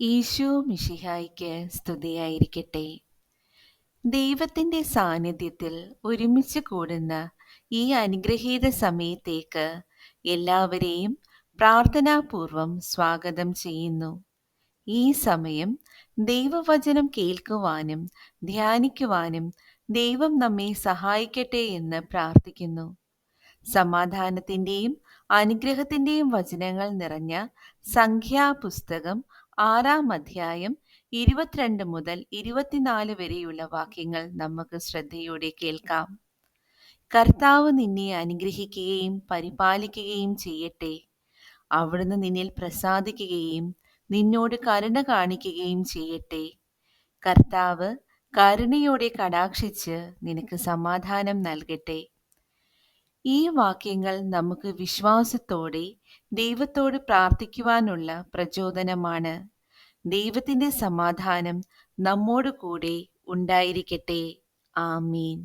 ഈശോ മിഷിഹായിക്ക് സ്തുതിയായിരിക്കട്ടെ. ദൈവത്തിന്റെ സാന്നിധ്യത്തിൽ ഒരുമിച്ച് കൂടുന്ന ഈ അനുഗ്രഹീത സമയത്തേക്ക് എല്ലാവരെയും പ്രാർത്ഥനാപൂർവം സ്വാഗതം ചെയ്യുന്നു. ഈ സമയം ദൈവവചനം കേൾക്കുവാനും ധ്യാനിക്കുവാനും ദൈവം നമ്മെ സഹായിക്കട്ടെ എന്ന് പ്രാർത്ഥിക്കുന്നു. സമാധാനത്തിന്റെയും അനുഗ്രഹത്തിന്റെയും വചനങ്ങൾ നിറഞ്ഞ സംഖ്യാപുസ്തകം ആറാം അധ്യായം ഇരുപത്തിരണ്ട് മുതൽ ഇരുപത്തിനാല് വരെയുള്ള വാക്യങ്ങൾ നമുക്ക് ശ്രദ്ധയോടെ കേൾക്കാം. കർത്താവ് നിന്നെ അനുഗ്രഹിക്കുകയും പരിപാലിക്കുകയും ചെയ്യട്ടെ. അവിടുന്ന് നിന്നിൽ പ്രസാദിക്കുകയും നിന്നോട് കരുണ കാണിക്കുകയും ചെയ്യട്ടെ. കർത്താവ് കരുണയോടെ കടാക്ഷിച്ച് നിനക്ക് സമാധാനം നൽകട്ടെ. ഈ വാക്യങ്ങൾ നമുക്ക് വിശ്വാസത്തോടെ ദൈവത്തോട് പ്രാർത്ഥിക്കുവാനുള്ള പ്രചോദനമാണ്. ദൈവത്തിന്റെ സമാധാനം നമ്മോട് കൂടെ ഉണ്ടായിരിക്കട്ടെ. ആമീൻ.